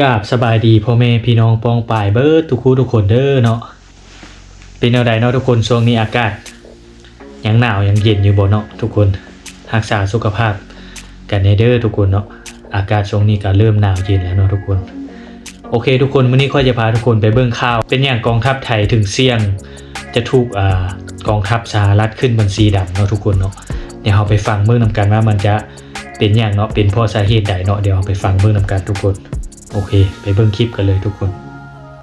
กราบสบายดีพ่อแม่พี่น้องปองป่ายเบิร์ดทุกคู่ทุกคนเด้อเนาะเป็นแนวใดเนาะทุกคนช่วงนี้อากาศยังหนาวยังเย็นอยู่บ่เนาะทุกคนรักษาสุขภาพกันในเด้อทุกคนเนาะอากาศช่วงนี้ก็เริ่มหนาวเย็นแล้วเนาะทุกคน โอเค ทุกคนวันนี้ค่อยจะพาทุกคนไปเบิ่งข่าว เป็นอย่างกองทัพไทยถึงเสี่ยง จะถูกอ่ากองทัพสหรัฐขึ้นบัญชีดำเนาะทุกคนเนาะเดี๋ยวเราไปฟังเบิ่งนำกันว่ามันจะเป็นอย่างเนาะเป็นเพราะสาเหตุใดเนาะเดี๋ยวเราไปฟังเบิ่งนำกันทุกคน โอเค ไปเบิ่งคลิปกันเลยทุกคน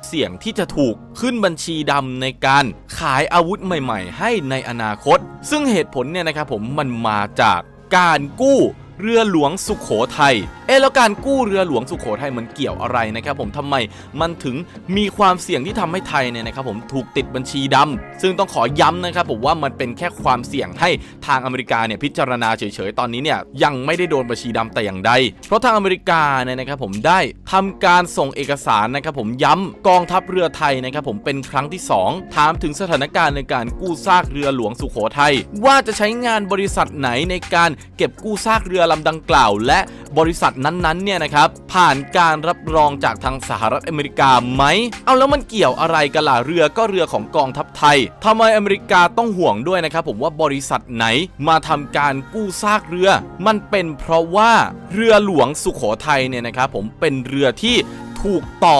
เสี่ยงที่จะถูกขึ้นบัญชีดำในการขายอาวุธใหม่ ๆ ให้ในอนาคต ซึ่งเหตุผลเนี่ยนะครับผมมันมาจากการกู้ เรือหลวงสุขโขทัย เอ๊ะแล้วการกู้เรือหลวงสุขโขทัยมันเกี่ยวอะไรนะครับผมทำไมมันถึงมีความเสี่ยงที่ทำให้ไทยเนี่ยนะครับผมถูกติดบัญชีดำซึ่งต้องขอย้ำนะครับผมว่ามันเป็นแค่ความเสี่ยงให้ทางอเมริกาเนี่ยพิจารณาเฉยๆ ตอนนี้เนี่ยยังไม่ได้โดนบัญชีดำแต่อย่างใด เพราะทางอเมริกาเนี่ยนะครับผมได้ทำการส่งเอกสารนะครับผมย้ำกองทัพเรือไทยนะครับผมเป็นครั้งที่ 2 ถามถึงสถานการณ์ในการกู้ซากเรือหลวงสุโขทัยว่าจะใช้งานบริษัทไหนในการเก็บกู้ซากเรือลำดังกล่าว และบริษัทนั้นๆเนี่ยนะครับผ่านการรับรองจากทางสหรัฐอเมริกาไหม เอาแล้วมันเกี่ยวอะไรกันล่ะเรือก็เรือของกองทัพไทยทำไมอเมริกาต้องห่วงด้วยนะครับผมว่าบริษัทไหนมาทำการกู้ซากเรือ มันเป็นเพราะว่าเรือหลวงสุโขทัยเนี่ยนะครับผมเป็นเรือที่ ถูกต่อ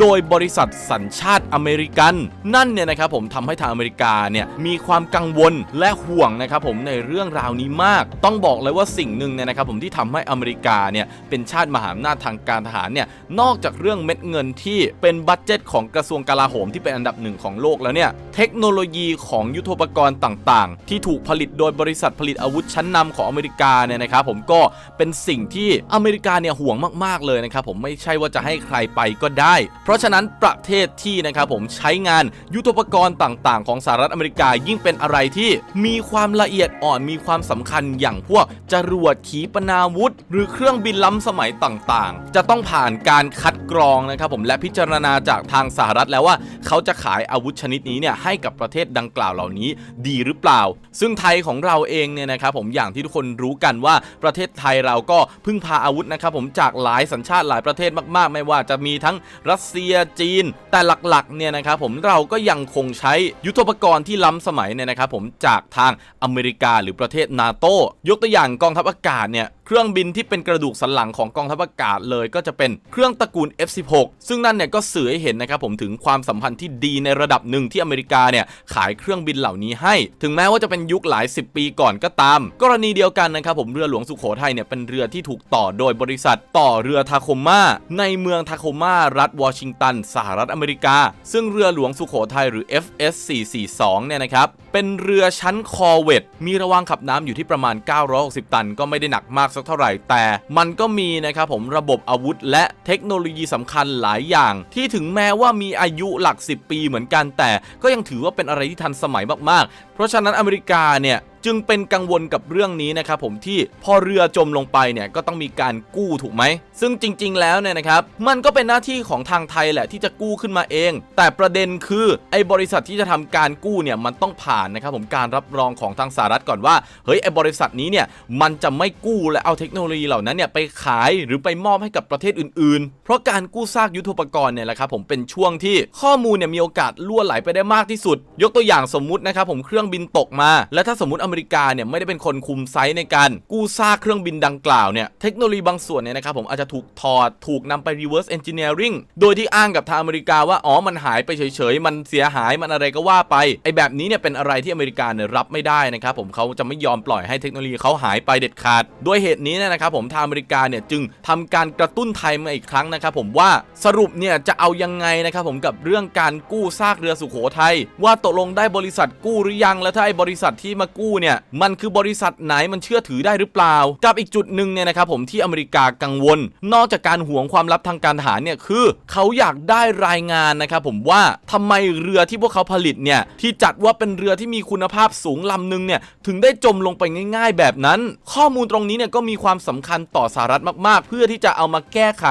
โดยบริษัทสัญชาติอเมริกัน นั่นเนี่ยนะครับผมทำให้ทางอเมริกาเนี่ยมีความกังวลและห่วงนะครับผมในเรื่องราวนี้มาก ต้องบอกเลยว่าสิ่งหนึ่งเนี่ยนะครับผมที่ทำให้อเมริกาเนี่ยเป็นชาติมหาอำนาจทางการทหารเนี่ยนอกจากเรื่องเม็ดเงินที่เป็นบัตเจตของกระทรวงกลาโหมที่เป็นอันดับหนึ่งของโลกแล้วเนี่ย เทคโนโลยีของยุทโธปกรณ์ต่างๆ ที่ถูกผลิตโดยบริษัทผลิตอาวุธชั้นนำของอเมริกาเนี่ยนะครับผมก็เป็นสิ่งที่อเมริกาเนี่ยห่วงมากๆเลยนะครับผมไม่ใช่ว่าจะให้ใครไปก็ได้ เพราะฉะนั้นประเทศที่นะครับผมใช้งานยุทโธปกรณ์ต่างๆ ของสหรัฐอเมริกายิ่งเป็นอะไรที่มีความละเอียดอ่อนมีความสำคัญอย่างพวกจรวดขีปนาวุธ หรือเครื่องบินล้ำสมัยต่างๆ จะต้องผ่านการคัด กรองนะครับผมและพิจารณาจากทางสหรัฐแล้วว่า เขาจะขายอาวุธชนิดนี้เนี่ยให้กับประเทศดังกล่าวเหล่านี้ดีหรือเปล่า ซึ่งไทยของเราเองเนี่ยนะครับผมอย่างที่ทุกคนรู้กันว่าประเทศไทยเราก็พึ่งพาอาวุธนะครับผมจากหลายสัญชาติหลายประเทศมากๆ ไม่ว่าจะมีทั้งรัสเซียจีน แต่หลักๆเนี่ยนะครับผมเราก็ยังคงใช้ยุทโธปกรณ์ที่ล้ำสมัยเนี่ยนะครับผมจากทางอเมริกาหรือประเทศนาโตยกตัวอย่างกองทัพอากาศเนี่ยเครื่องบินที่เป็นกระดูกสันหลังของกองทัพอากาศเลยก็จะเป็นเครื่องตระกูล F16 ซึ่งนั่นเนี่ยก็สื่อให้เห็นนะครับผมถึงความสัมพันธ์ที่ดีในระดับหนึ่งที่อเมริกาเนี่ยขายเครื่องบินเหล่านี้ให้ ถึงแม้ว่าจะเป็นยุคหลาย 10 ปีก่อนก็ตาม กรณีเดียวกันนะครับผมเรือหลวงสุโขทัยเนี่ยเป็นเรือที่ถูกต่อโดยบริษัท ต่อเรือทาโคมาในเมืองทาโคมารัฐวอชิงตัน สหรัฐอเมริกา ซึ่งเรือหลวงสุโขทัยหรือ FS 442เนี่ยนะครับเป็นเรือชั้นคอเวตมีระวางขับน้ำอยู่ที่ประมาณ 960 ตัน ก็ไม่ได้หนักมากสักเท่าไหร่แต่ มันก็มีนะครับผมระบบอาวุธและเทคโนโลยีสำคัญหลายอย่าง ที่ถึงแม้ว่ามีอายุหลัก 10 ปีเหมือนกันแต่ ก็ยังถือว่าเป็นอะไรที่ทันสมัยมากๆ เพราะฉะนั้นอเมริกาเนี่ยจึงเป็นกังวลกับเรื่องนี้นะครับผมที่พอเรือจมลงไปเนี่ยก็ต้องมีการกู้ถูกไหม ซึ่งจริง ๆ แล้วเนี่ยนะครับมันก็เป็นหน้าที่ของทางไทยแหละที่จะกู้ขึ้นมาเอง แต่ประเด็นคือไอ้บริษัทที่จะทำการกู้เนี่ยมันต้องผ่านนะครับผมการรับรองของทางสหรัฐก่อนว่าเฮ้ยไอ้บริษัทนี้เนี่ยมันจะไม่กู้และเอาเทคโนโลยีเหล่านั้นเนี่ยไปขายหรือไปมอบให้กับประเทศอื่น ๆ เพราะการกู้ซากยุทโธปกรณ์เนี่ยแหละครับผมเป็นช่วงที่ข้อมูลเนี่ยมีโอกาสล่วไหลไปได้มากที่สุด ยกตัวอย่างสมมุตินะครับผมเครื่องบินตกมา และถ้าสมมติอเมริกาเนี่ยไม่ได้เป็นคนคุมไซต์ในการกู้ซากเครื่องบินดังกล่าวเนี่ยเทคโนโลยีบางส่วนเนี่ยนะครับผมอาจจะถูกถอดถูกนำไป reverse engineering โดยที่อ้างกับทางอเมริกาว่าอ๋อมันหายไปเฉยๆ มันเสียหายมันอะไรก็ว่าไปไอ้แบบนี้เนี่ยเป็นอะไรที่อเมริกาเนี่ยรับไม่ได้นะครับผมเขาจะไม่ยอมปล่อยให้เทคโนโลยีเขาหายไปเด็ดขาดด้วยเหตุนี้นะครับผมทางอเมริกาเนี่ยจึงทำการกระตุ้นไทยมาอีกครั้งนะครับผมว่าสรุปเนี่ยจะเอายังไงนะครับผมกับเรื่องการกู้ซากเรือสุโขทัยว่าตกลงได้บริษัทกู้หรือยัง แล้วถ้าไอ้บริษัทที่มากู้เนี่ยมันคือบริษัทไหนมันเชื่อถือได้หรือเปล่า กับอีกจุดหนึ่งเนี่ยนะครับผมที่อเมริกากังวล นอกจากการห่วงความลับทางการทหารเนี่ยคือเขาอยากได้รายงานนะครับผมว่าทำไมเรือที่พวกเขาผลิตเนี่ยที่จัดว่าเป็นเรือที่มีคุณภาพสูงลำหนึ่งเนี่ยถึงได้จมลงไปง่าย ๆ แบบนั้น ข้อมูลตรงนี้เนี่ยก็มีความสำคัญต่อสหรัฐมากๆ เพื่อที่จะเอามาแก้ไข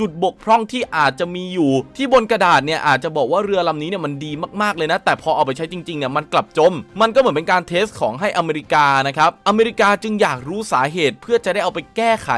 จุดบกพร่องที่อาจจะมีอยู่ ที่บนกระดาษเนี่ยอาจจะบอกว่าเรือลำนี้เนี่ยมันดีมากๆเลยนะ แต่พอเอาไปใช้จริงๆเนี่ยมันกลับจม มันก็เหมือนเป็นการเทสของให้อเมริกานะครับอเมริกาจึงอยากรู้สาเหตุเพื่อจะได้เอาไปแก้ไข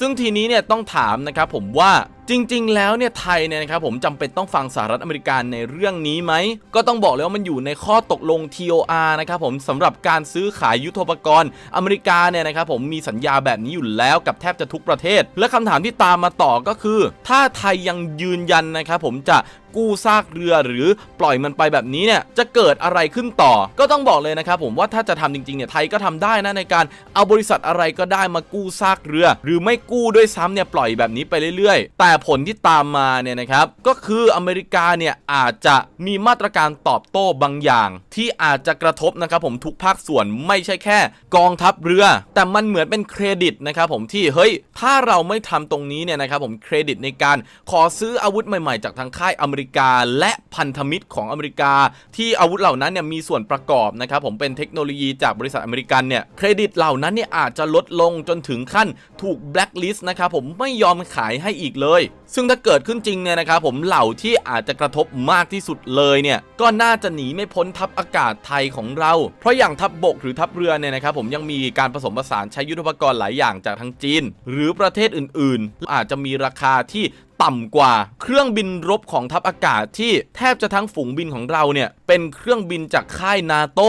ซึ่งทีนี้เนี่ยต้องถามนะครับผมว่าจริง ๆ แล้วเนี่ยไทยเนี่ยนะครับผมจำเป็นต้องฟังสหรัฐอเมริกาในเรื่องนี้ไหม ก็ต้องบอกเลยว่ามันอยู่ในข้อตกลง TOR นะครับผมสำหรับการซื้อขายยุทโธปกรณ์ อเมริกาเนี่ยนะครับผมมีสัญญาแบบนี้อยู่แล้วกับแทบจะทุกประเทศ และคำถามที่ตามมาต่อก็คือ ถ้าไทยยังยืนยันนะครับผมจะ กู้ซากเรือหรือปล่อยมันไปแบบนี้เนี่ยจะเกิดอะไรขึ้นต่อ ก็ต้องบอกเลยนะครับผมว่าถ้าจะทำจริงๆเนี่ยไทยก็ทำได้นะในการเอาบริษัทอะไรก็ได้มากู้ซากเรือ หรือไม่กู้ด้วยซ้ำเนี่ยปล่อยแบบนี้ไปเรื่อยๆ แต่ผลที่ตามมาเนี่ยนะครับก็คืออเมริกาเนี่ยอาจจะมีมาตรการตอบโต้บางอย่าง ที่อาจจะกระทบนะครับผมทุกภาคส่วนไม่ใช่แค่ กองทัพเรือ แต่มันเหมือนเป็นเครดิตนะครับผมที่เฮ้ยถ้าเราไม่ทำตรงนี้เนี่ยนะครับผมเครดิตในการขอซื้ออาวุธใหม่ๆ จากทางค่ายอเมริกาและพันธมิตรของอเมริกา ที่อาวุธเหล่านั้นเนี่ยมีส่วนประกอบนะครับผมเป็นเทคโนโลยีจากบริษัทอเมริกันเนี่ยเครดิตเหล่านั้นเนี่ยอาจจะลดลงจนถึงขั้นถูกแบล็คลิสต์นะครับผมไม่ยอมขายให้อีกเลย ซึ่งถ้าเกิดขึ้นจริงเนี่ยนะครับผมเหล่าที่อาจจะกระทบมากที่สุดเลยเนี่ยก็น่าจะหนีไม่พ้นทัพอากาศไทยของเรา เพราะอย่างทัพบบกหรือทัพเรือเนี่ยนะครับผมยังมีการผสมผสานใช้ยุทธปกรณ์หลายอย่างจากทางจีน หรือประเทศอื่น ๆ อาจจะมีราคาที่ต่ำกว่าเครื่องบินรบของทัพอากาศที่แทบจะทั้งฝูงบินของเราเนี่ย เป็นเครื่องบินจากค่ายนาโต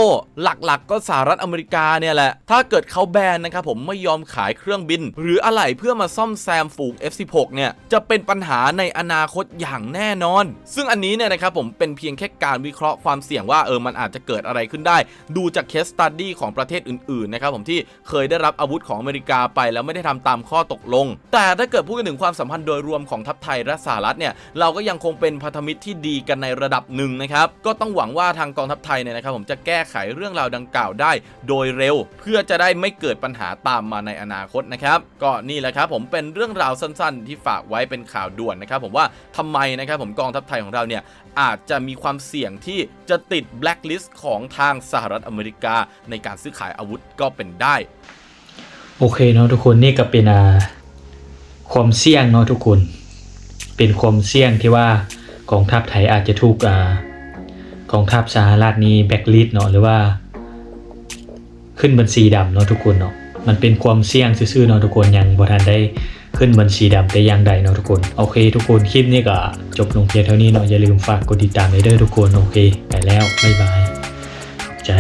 หลักๆก็สหรัฐอเมริกาเนี่ยแหละ ถ้าเกิดเขาแบนนะครับผมไม่ยอมขายเครื่องบิน หรืออะไหล่เพื่อมาซ่อมแซมฝูง F16 เนี่ย จะเป็นปัญหาในอนาคตอย่างแน่นอน ซึ่งอันนี้เนี่ยนะครับผมเป็นเพียงแค่การวิเคราะห์ความเสี่ยงว่าเออมันอาจจะเกิดอะไรขึ้นได้ ดูจากเคสตัดดี้ของประเทศอื่นๆนะครับผมที่เคยได้รับอาวุธของอเมริกาไปแล้วไม่ได้ทำตามข้อตกลง แต่ถ้าเกิดพูดถึงความสัมพันธ์โดยรวมของทัพัพไทยและสหรัฐเนี่ยเราก็ยังคงเป็นพันธมิตรที่ดีกันในระดับหนึ่งนะครับก็ต้องหวังว่าทางกองทัพไทยเนี่ยนะครับผมจะแก้ไขเรื่องราวดังกล่าวได้ โดยเร็ว เพื่อจะได้ไม่เกิดปัญหาตามมาในอนาคตนะครับก็นี่แหละครับผมเป็นเรื่องราวสั้นๆ ที่ฝากไว้เป็นข่าวด่วนนะครับผมว่าทำไมนะครับผมกองทัพไทยของเราเนี่ยอาจจะมีความเสี่ยงที่จะติดแบล็คลิสต์ของทางสหรัฐอเมริกา ในการซื้อขายอาวุธก็เป็นได้ โอเคเนาะทุกคนนี่ก็เป็นความเสี่ยงเนาะทุกคน เป็นความเสี่ยงที่ว่ากองทัพไทยอาจจะถูกอ่ากองทัพสหรัฐนี้แบ็กลิสเนาะหรือว่า ขึ้นบัญชีดำเนาะทุกคนเนาะมันเป็นความเสี่ยงซื่อๆเนาะทุกคนยังบ่ทันได้ขึ้นบัญชีดำแต่ย่างใดเนาะทุกคนโอเค ทุกคนคลิปนี้ก็จบลงเพียงเท่านี้เนาะอย่าลืมฝากกดติดตามไว้ด้อทุกคนโอเคไปแล้วบ๊ายบายใจ